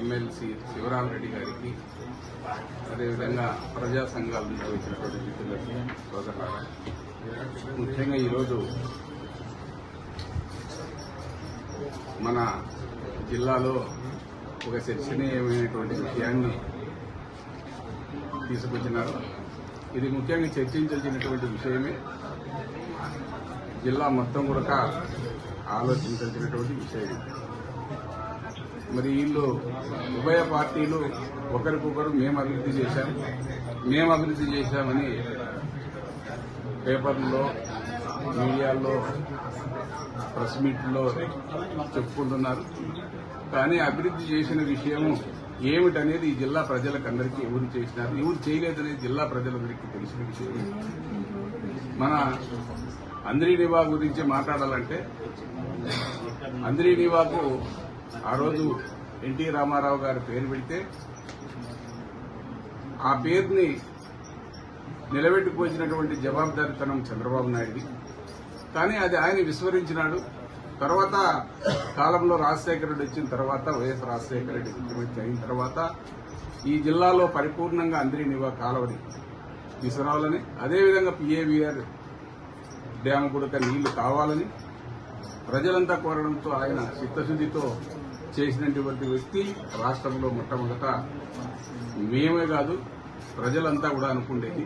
MLC Sivarama Reddy గారికి అదేవిధంగా ప్రజా సంఘాల నుంచి వచ్చినటువంటి మిత్రులకి సోదరులారా ముఖ్యంగా ఈరోజు మన జిల్లాలో ఒక చర్చనీయమైనటువంటి విషయాన్ని తీసుకొచ్చినారు. ఇది ముఖ్యంగా చర్చించాల్సినటువంటి విషయమే. జిల్లా మొత్తం కూడా ఆలోచించాల్సినటువంటి విషయం మరి వీళ్ళు ఉభయ పార్టీలు ఒకరికొకరు మేము అభివృద్ధి చేశాం. మేము అభివృద్ధి చేశామని పేపర్లో మీడియాలో ప్రెస్ మీట్లో చెప్పుకుంటున్నారు. కానీ అభివృద్ధి చేసిన విషయము ఏమిటనేది ఈ జిల్లా ప్రజలకందరికీ ఎవరు చేసినారు ఎవరు చేయలేదనేది జిల్లా ప్రజలందరికీ తెలిసిన విషయం. మన అంద్రీ నివా గురించి మాట్లాడాలంటే అంద్రీ నివాకు ఆ రోజు ఎన్టీ రామారావు గారి పేరు పెడితే ఆ పేరుని నిలబెట్టుకోసినటువంటి జవాబుదారితనం చంద్రబాబు నాయుడు కానీ అది ఆయన విస్మరించినాడు. తర్వాత కాలంలో రాజశేఖర రెడ్డి వచ్చిన తర్వాత వైఎస్ రాజశేఖర రెడ్డి ముఖ్యమంత్రి అయిన తర్వాత ఈ జిల్లాలో పరిపూర్ణంగా అందరి నివా కాలవని తీసుకురావాలని అదేవిధంగా పిఏవిఆర్ డ్యామ్ కూడా నీళ్ళు కావాలని ప్రజలంతా కోరడంతో ఆయన చిత్తశుద్దితో చేసినటువంటి వ్యక్తి రాష్ట్రంలో మొట్టమొదట మేమే కాదు ప్రజలంతా కూడా అనుకుండేది.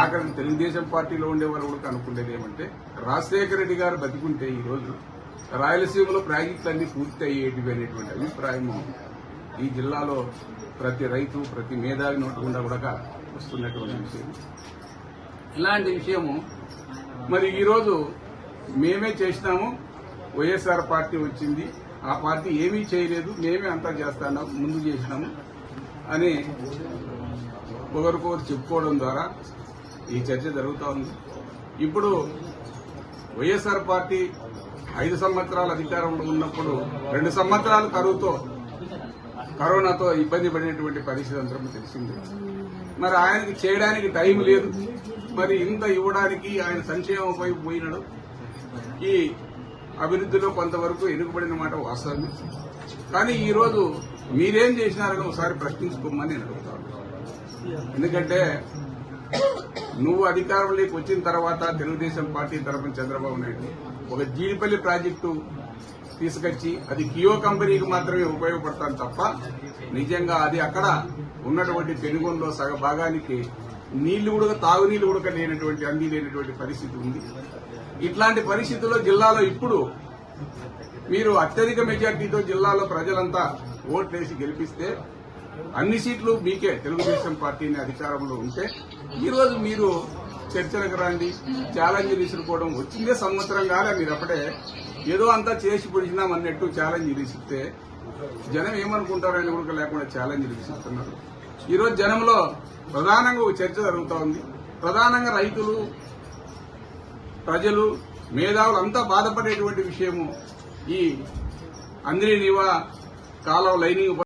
ఆఖరి తెలుగుదేశం పార్టీలో ఉండే వాళ్ళు కూడా అనుకుండేది ఏమంటే రాజశేఖర రెడ్డి గారు బతికుంటే ఈ రోజు రాయలసీమలో ప్రాజెక్టులన్నీ పూర్తి అయ్యేటివి అనేటువంటి అభిప్రాయము ఈ జిల్లాలో ప్రతి రైతు ప్రతి మేధావి నోటకుండా కూడా వస్తున్నటువంటి విషయం. ఇలాంటి విషయము మరి ఈరోజు మేమే చేసినాము. వైఎస్ఆర్ పార్టీ వచ్చింది. ఆ పార్టీ ఏమీ చేయలేదు. మేమే అంతా చేస్తాం ముందు చేసినాము అని ఒకరికొకరు చెప్పుకోవడం ద్వారా ఈ చర్చ జరుగుతూ ఉంది. ఇప్పుడు వైఎస్ఆర్ పార్టీ ఐదు సంవత్సరాల అధికారంలో ఉన్నప్పుడు రెండు సంవత్సరాలు కరువుతో కరోనాతో ఇబ్బంది పడినటువంటి పరిస్థితి అందరం తెలిసింది. మరి ఆయనకి చేయడానికి టైం లేదు. మరి ఇంత ఇవ్వడానికి ఆయన సంక్షేమం పోయినాడు. ఈ అభివృద్ధిలో కొంతవరకు ఎన్నుకబడిన మాట వాస్తవమే. కానీ ఈరోజు మీరేం చేసినారని ఒకసారి ప్రశ్నించుకోమని నేను అడుగుతాను ఎందుకంటే నువ్వు అధికారంలోకి వచ్చిన తర్వాత తెలుగుదేశం పార్టీ తరఫున చంద్రబాబు నాయుడు ఒక జీడిపల్లి ప్రాజెక్టు తీసుకొచ్చి అది కియో కంపెనీకి మాత్రమే ఉపయోగపడతాను తప్ప నిజంగా అది అక్కడ ఉన్నటువంటి పెనుగొండలో సగ భాగానికి నీళ్ళు కూడా తాగునీళ్ళు కూడా లేనటువంటి అంది లేనటువంటి పరిస్థితి ఉంది. ఇట్లాంటి పరిస్థితుల్లో జిల్లాలో ఇప్పుడు మీరు అత్యధిక మెజార్టీతో జిల్లాలో ప్రజలంతా ఓట్లేసి గెలిపిస్తే అన్ని సీట్లు మీకే తెలుగుదేశం పార్టీని అధికారంలో ఉంటే ఈరోజు మీరు చర్చలకు రండి ఛాలెంజ్ విసురుకోవడం వచ్చిందే సంవత్సరం కాలే మీరు అప్పుడే. ఏదో అంతా చేసి పొడిచినాం అన్నట్టు ఛాలెంజ్ తీసుకుంటే జనం ఏమనుకుంటారని కూడా లేకుండా ఛాలెంజ్ విసురుతున్నారు. ఈరోజు జనంలో ప్రధానంగా ఒక చర్చ జరుగుతూ ఉంది. ప్రధానంగా రైతులు ప్రజలు మేధావులు అంతా బాధపడేటువంటి విషయము ఈ అంద్రి నివా కాలువ లైనింగ్